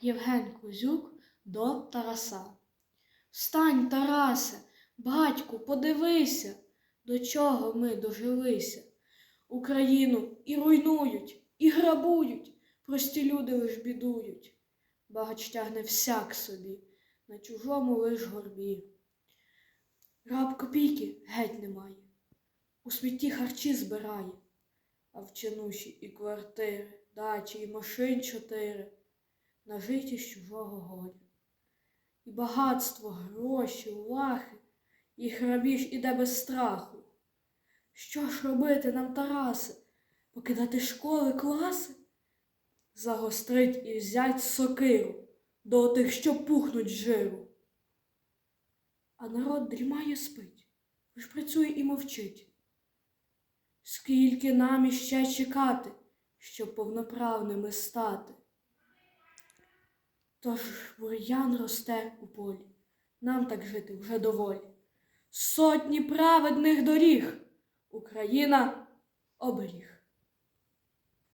Євген Кузюк до Тараса. Встань, Тарасе, батьку, подивися, до чого ми дожилися. Україну і руйнують, і грабують, прості люди лиш бідують. Багач тягне всяк собі, на чужому лиш горбі. Раб копійки геть немає, у смітті харчі збирає, а в чинуші і квартири, дачі, і машин чотири, нажиті з чужого горя. І багатство, гроші, лахи, і грабіж іде без страху. Що ж робити нам, Тарасе, покидати школи, класи? Загострить і взять сокиру до тих, що пухнуть жиру. А народ дрімає спить, лиш працює і мовчить. Скільки нам іще чекати, щоб повноправними стати? Тож бур'ян росте у полі, нам так жити вже доволі. Сотні праведних доріг Україна оберіг.